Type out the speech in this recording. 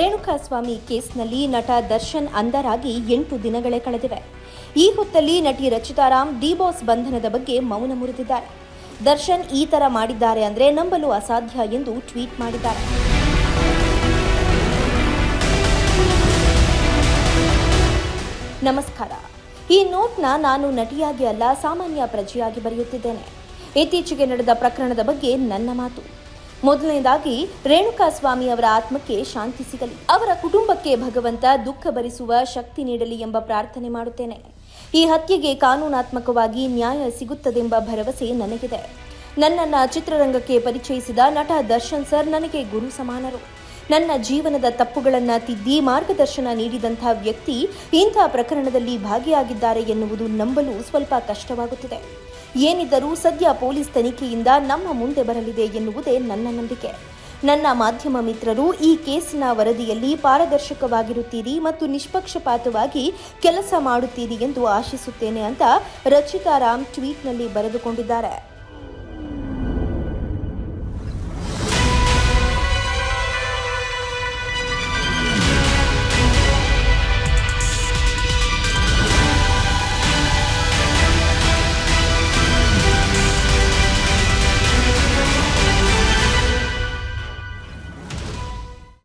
ರೇಣುಕಾಸ್ವಾಮಿ ಕೇಸ್ನಲ್ಲಿ ನಟ ದರ್ಶನ್ ಅಂಧರಾಗಿ ಎಂಟು ದಿನಗಳೇ ಕಳೆದಿವೆ. ಈ ಹೊತ್ತಲ್ಲಿ ನಟಿ ರಚಿತಾರಾಮ್ ಡಿ ಬಾಸ್ ಬಂಧನದ ಬಗ್ಗೆ ಮೌನ ಮುರಿದಿದ್ದಾರೆ. ದರ್ಶನ್ ಈ ತರ ಮಾಡಿದ್ದಾರೆ ಅಂದ್ರೆ ನಂಬಲು ಅಸಾಧ್ಯ ಎಂದು ಟ್ವೀಟ್ ಮಾಡಿದ್ದಾರೆ. ನಮಸ್ಕಾರ. ಈ ನೋಟ್ನ ನಾನು ನಟಿಯಾಗಿ ಅಲ್ಲ, ಸಾಮಾನ್ಯ ಪ್ರಜೆಯಾಗಿ ಬರೆಯುತ್ತಿದ್ದೇನೆ. ಇತ್ತೀಚೆಗೆ ನಡೆದ ಪ್ರಕರಣದ ಬಗ್ಗೆ ನನ್ನ ಮಾತು. ಮೊದಲನೇದಾಗಿ ರೇಣುಕಾಸ್ವಾಮಿ ಅವರ ಆತ್ಮಕ್ಕೆ ಶಾಂತಿ ಸಿಗಲಿ. ಅವರ ಕುಟುಂಬಕ್ಕೆ ಭಗವಂತ ದುಃಖ ಭರಿಸುವ ಶಕ್ತಿ ನೀಡಲಿ ಎಂಬ ಪ್ರಾರ್ಥನೆ ಮಾಡುತ್ತೇನೆ. ಈ ಹತ್ಯೆಗೆ ಕಾನೂನಾತ್ಮಕವಾಗಿ ನ್ಯಾಯ ಸಿಗುತ್ತದೆಂಬ ಭರವಸೆ ನನಗಿದೆ. ನನ್ನನ್ನ ಚಿತ್ರರಂಗಕ್ಕೆ ಪರಿಚಯಿಸಿದ ನಟ ದರ್ಶನ್ ಸರ್ ನನಗೆ ಗುರು ಸಮಾನರು. ನನ್ನ ಜೀವನದ ತಪ್ಪುಗಳನ್ನು ತಿದ್ದಿ ಮಾರ್ಗದರ್ಶನ ನೀಡಿದಂಥ ವ್ಯಕ್ತಿ ಇಂಥ ಪ್ರಕರಣದಲ್ಲಿ ಭಾಗಿಯಾಗಿದ್ದಾರೆ ಎನ್ನುವುದು ನಂಬಲು ಸ್ವಲ್ಪ ಕಷ್ಟವಾಗುತ್ತಿದೆ. ಏನಿದ್ದರೂ ಸದ್ಯ ಪೊಲೀಸ್ ತನಿಖೆಯಿಂದ ನಮ್ಮ ಮುಂದೆ ಬರಲಿದೆ ಎನ್ನುವುದೇ ನನ್ನ ನಂಬಿಕೆ. ನನ್ನ ಮಾಧ್ಯಮ ಮಿತ್ರರು ಈ ಕೇಸಿನ ವರದಿಯಲ್ಲಿ ಪಾರದರ್ಶಕವಾಗಿರುತ್ತೀರಿ ಮತ್ತು ನಿಷ್ಪಕ್ಷಪಾತವಾಗಿ ಕೆಲಸ ಮಾಡುತ್ತೀರಿ ಎಂದು ಆಶಿಸುತ್ತೇನೆ ಅಂತ ರಚಿತಾರಾಮ್ ಟ್ವೀಟ್ನಲ್ಲಿ ಬರೆದುಕೊಂಡಿದ್ದಾರೆ.